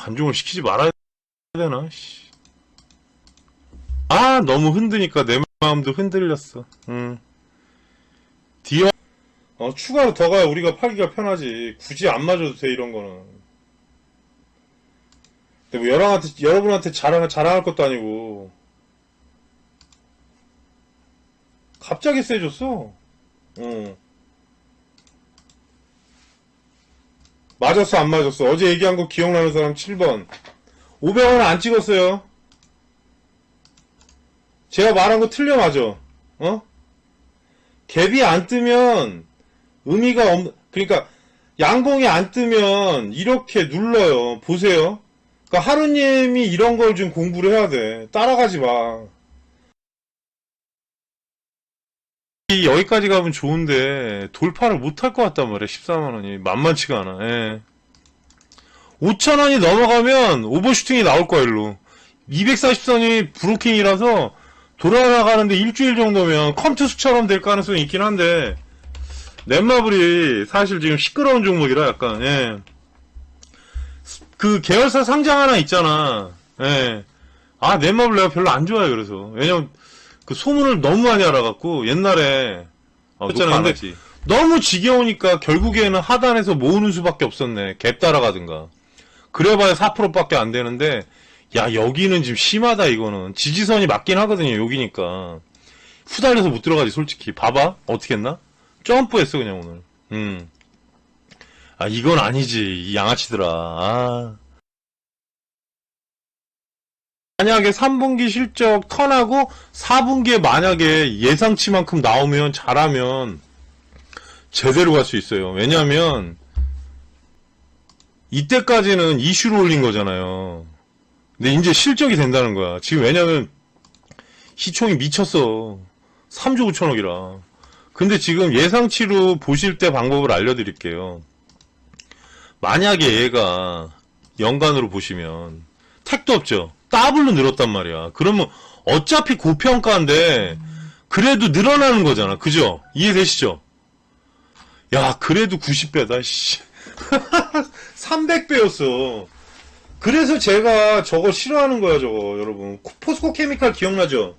관중을 시키지 말아야 되나, 씨. 아, 너무 흔드니까 내 마음도 흔들렸어. 응. 디어, 어, 추가로 더 가야 우리가 팔기가 편하지. 굳이 안 맞아도 돼, 이런 거는. 근데 뭐, 여러분한테, 여러분한테 자랑, 자랑할 것도 아니고. 갑자기 세졌어. 응. 맞았어, 안 맞았어? 어제 얘기한 거 기억나는 사람 7번. 500원 안 찍었어요. 제가 말한 거 틀려 맞아. 어? 갭이 안 뜨면 의미가 없, 그러니까 양봉이 안 뜨면 이렇게 눌러요. 보세요. 그러니까 하루님이 이런 걸 좀 공부를 해야 돼. 따라가지 마. 여기까지 가면 좋은데 돌파를 못 할 것 같단 말이야. 14만 원이 만만치가 않아. 예. 5천 원이 넘어가면 오버슈팅이 나올 거야 일로. 240선이 브로킹이라서 돌아나가는데 일주일 정도면 컴투스처럼 될 가능성이 있긴 한데 넷마블이 사실 지금 시끄러운 종목이라 약간 예. 그 계열사 상장 하나 있잖아. 예. 아 넷마블 내가 별로 안 좋아해 그래서 왜냐면 그 소문을 너무 많이 알아갖고 옛날에 어, 했잖아. 근데 너무 지겨우니까 결국에는 하단에서 모으는 수밖에 없었네. 갭 따라가든가. 그래봐야 4%밖에 안 되는데 야 여기는 지금 심하다 이거는. 지지선이 맞긴 하거든요 여기니까. 후달려서 못 들어가지 솔직히. 봐봐. 어떻게 했나? 점프했어 그냥 오늘. 음아 이건 아니지 이 양아치들아. 아 만약에 3분기 실적 턴하고 4분기에 만약에 예상치만큼 나오면 잘하면 제대로 갈 수 있어요 왜냐면 이때까지는 이슈로 올린 거잖아요 근데 이제 실적이 된다는 거야. 지금 왜냐면 시총이 미쳤어. 3조 9천억이라. 근데 지금 예상치로 보실 때 방법을 알려드릴게요. 만약에 얘가 연간으로 보시면 택도 없죠. 더블로 늘었단 말이야. 그러면 어차피 고평가인데 그래도 늘어나는 거잖아. 그죠? 이해되시죠? 야, 그래도 90배다, 씨. 300배였어. 그래서 제가 저거 싫어하는 거야, 저거, 여러분. 포스코 케미칼 기억나죠?